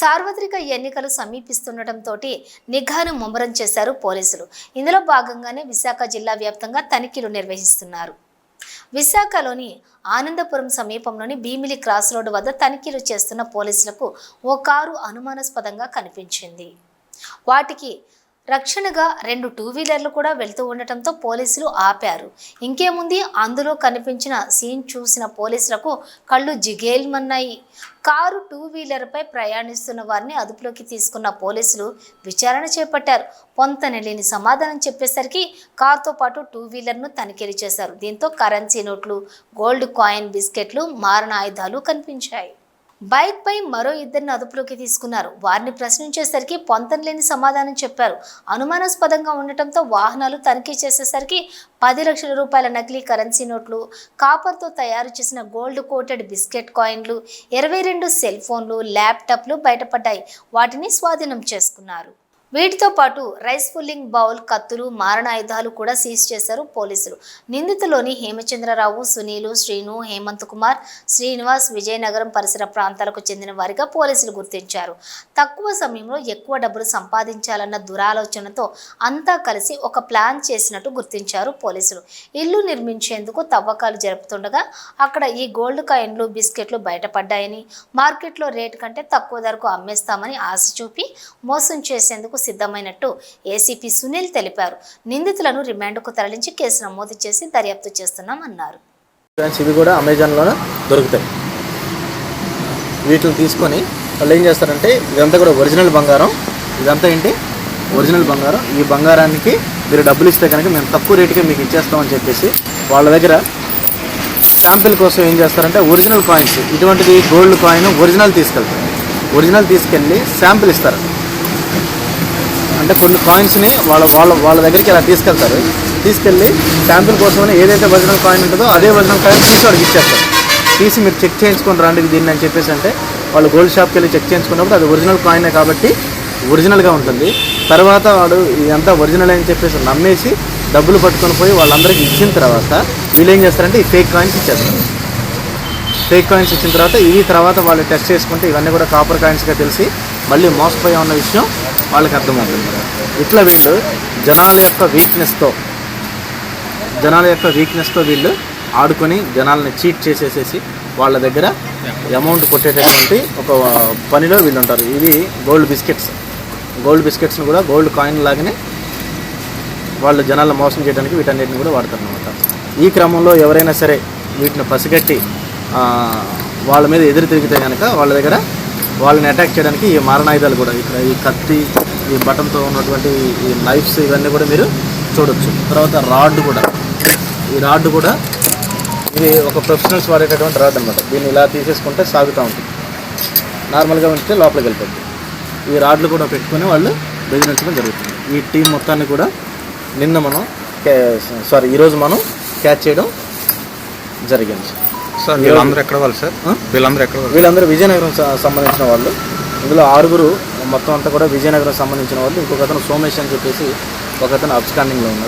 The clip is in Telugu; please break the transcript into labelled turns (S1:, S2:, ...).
S1: సార్వత్రిక ఎన్నికలు సమీపిస్తుండటంతో నిఘాను ముమ్మరం చేశారు పోలీసులు. ఇందులో భాగంగానే విశాఖ జిల్లా వ్యాప్తంగా తనిఖీలు నిర్వహిస్తున్నారు. విశాఖలోని ఆనందపురం సమీపంలోని భీమిలి క్రాస్ రోడ్డు వద్ద తనిఖీలు చేస్తున్న పోలీసులకు ఓ కారు అనుమానాస్పదంగా కనిపించింది. వాటికి రక్షణగా రెండు టూ వీలర్లు కూడా వెళ్తూ ఉండటంతో పోలీసులు ఆపారు. ఇంకేముంది? అందులో కనిపించిన సీన్ చూసిన పోలీసులకు కళ్ళు జిగేల్మన్నాయి. కారు టూ వీలర్పై ప్రయాణిస్తున్న వారిని అదుపులోకి తీసుకున్న పోలీసులు విచారణ చేపట్టారు. పొంతనలేని సమాధానం చెప్పేసరికి కారుతో పాటు టూ వీలర్ను తనిఖీలు చేశారు. దీంతో కరెన్సీ నోట్లు గోల్డ్ కాయిన్ బిస్కెట్లు మారణ ఆయుధాలు కనిపించాయి. బైక్ పై మరో ఇద్దరిని అదుపులోకి తీసుకున్నారు. వారిని ప్రశ్నించేసరికి పొంతనలేని సమాధానం చెప్పారు. అనుమానాస్పదంగా ఉండటంతో వాహనాలు తనిఖీ చేసేసరికి పది లక్షల రూపాయల నకిలీ కరెన్సీ నోట్లు కాపర్తో తయారు చేసిన గోల్డ్ కోటెడ్ బిస్కెట్ కాయిన్లు ఇరవై రెండు సెల్ ఫోన్లు ల్యాప్టాప్లు బయటపడ్డాయి. వాటిని స్వాధీనం చేసుకున్నారు. వీటితో పాటు రైస్ పుల్లింగ్ బౌల్ కత్తులు మారణాయుధాలు కూడా సీజ్ చేశారు పోలీసులు. నిందితులోని హేమచంద్రరావు సునీలు శ్రీను హేమంత్ కుమార్ శ్రీనివాస్ విజయనగరం పరిసర ప్రాంతాలకు చెందిన వారిగా పోలీసులు గుర్తించారు. తక్కువ సమయంలో ఎక్కువ డబ్బులు సంపాదించాలన్న దురాలోచనతో అంతా కలిసి ఒక ప్లాన్ చేసినట్టు గుర్తించారు పోలీసులు. ఇల్లు నిర్మించేందుకు తవ్వకాలు జరుపుతుండగా అక్కడ ఈ గోల్డ్ కాయిన్లు బిస్కెట్లు బయటపడ్డాయని మార్కెట్లో రేటు కంటే తక్కువ ధరకు అమ్మేస్తామని ఆశ చూపి మోసం చేసేందుకు సిద్ధమైనట్టు ఏసీపీ సునీల్ తెలిపారు. నిందితులను రిమాండ్కు తరలించి కేసు నమోదు చేసి దర్యాప్తు చేస్తున్నామన్నారు.
S2: ఇవి కూడా అమెజాన్లోనే దొరుకుతాయి. వీటిని తీసుకొని వాళ్ళు ఏం చేస్తారంటే ఇదంతా కూడా ఒరిజినల్ బంగారం. ఇదంతా ఏంటి? ఒరిజినల్ బంగారం. ఈ బంగారానికి మీరు డబ్బులు ఇస్తే కనుక మేము తక్కువ రేటుకే మీకు ఇచ్చేస్తామని చెప్పేసి వాళ్ళ దగ్గర శాంపిల్ కోసం ఏం చేస్తారంటే ఒరిజినల్ కాయిన్స్ ఇటువంటిది గోల్డ్ కాయిన్ ఒరిజినల్ తీసుకెళ్తారు. ఒరిజినల్ తీసుకెళ్ళి శాంపిల్ ఇస్తారు. అంటే కొన్ని కాయిన్స్ని వాళ్ళ వాళ్ళ వాళ్ళ దగ్గరికి ఇలా తీసుకెళ్తారు. తీసుకెళ్ళి శాంపిల్ కోసమని ఏదైతే ఒరిజినల్ కాయిన్ ఉంటుందో అదే ఒరిజినల్ కాయిన్ తీసి వాళ్ళకి ఇచ్చేస్తారు. తీసి మీరు చెక్ చేయించుకొని రండి దీన్ని అని చెప్పేసి అంటే వాళ్ళు గోల్డ్ షాప్కి వెళ్ళి చెక్ చేయించుకున్నప్పుడు అది ఒరిజినల్ కాయినే కాబట్టి ఒరిజినల్గా ఉంటుంది. తర్వాత వాడు ఇదంతా ఒరిజినల్ అని చెప్పేసి నమ్మేసి డబ్బులు పట్టుకొని పోయి వాళ్ళందరికీ ఇచ్చిన తర్వాత వీళ్ళు ఏం చేస్తారంటే ఈ ఫేక్ కాయిన్స్ ఇచ్చేస్తారు. ఫేక్ కాయిన్స్ ఇచ్చిన తర్వాత ఇవి తర్వాత వాళ్ళు టెస్ట్ చేసుకుంటే ఇవన్నీ కూడా కాపర్ కాయిన్స్గా తెలిసి మళ్ళీ మోసపోయా ఉన్న విషయం వాళ్ళకి అర్థమవుతుంది. ఇట్లా వీళ్ళు జనాల యొక్క వీక్నెస్తో జనాల యొక్క వీక్నెస్తో వీళ్ళు ఆడుకొని జనాలని చీట్ చేసేసేసి వాళ్ళ దగ్గర అమౌంట్ కొట్టేటటువంటి ఒక పనిలో వీళ్ళు ఉంటారు. ఇవి గోల్డ్ బిస్కెట్స్ గోల్డ్ బిస్కెట్స్ని కూడా గోల్డ్ కాయిన్ లాగానే వాళ్ళు జనాలను మోసం చేయడానికి వీటన్నిటిని కూడా వాడతారు అనమాట ఈ క్రమంలో ఎవరైనా సరే వీటిని పసిగట్టి వాళ్ళ మీద ఎదురు తిరిగితే కనుక వాళ్ళ దగ్గర వాళ్ళని అటాక్ చేయడానికి ఈ మారణాయుధాలు కూడా ఇక్కడ ఈ కత్తి ఈ బటన్తో ఉన్నటువంటి ఈ నైఫ్స్ ఇవన్నీ కూడా మీరు చూడొచ్చు. తర్వాత రాడ్ కూడా. ఈ రాడ్ కూడా ఇది ఒక ప్రొఫెషనల్స్ వాడేటటువంటి రాడ్ అనమాట దీన్ని ఇలా తీసేసుకుంటే సాగుతూ ఉంటుంది. నార్మల్గా ఉంటే లోపలికి వెళ్ళిపోతుంది. ఈ రాడ్లు కూడా పెట్టుకొని వాళ్ళు బెదిరించడం జరుగుతుంది. ఈ టీం మొత్తాన్ని కూడా నిన్న మనం సారీ ఈరోజు మనం క్యాచ్ చేయడం జరిగింది.
S3: సార్ వీళ్ళందరూ ఎక్కడ వాళ్ళు సార్? వీళ్ళందరూ ఎక్కడ వాళ్ళు?
S2: వీళ్ళందరూ విజయనగరం సంబంధించిన వాళ్ళు. ఇందులో ఆరుగురు మొత్తం అంతా కూడా విజయనగరం సంబంధించిన వాళ్ళు. ఇంకొక అతను సోమేష్ అని చెప్పేసి ఒక అతను అబ్స్కాండింగ్లో ఉన్నాడు.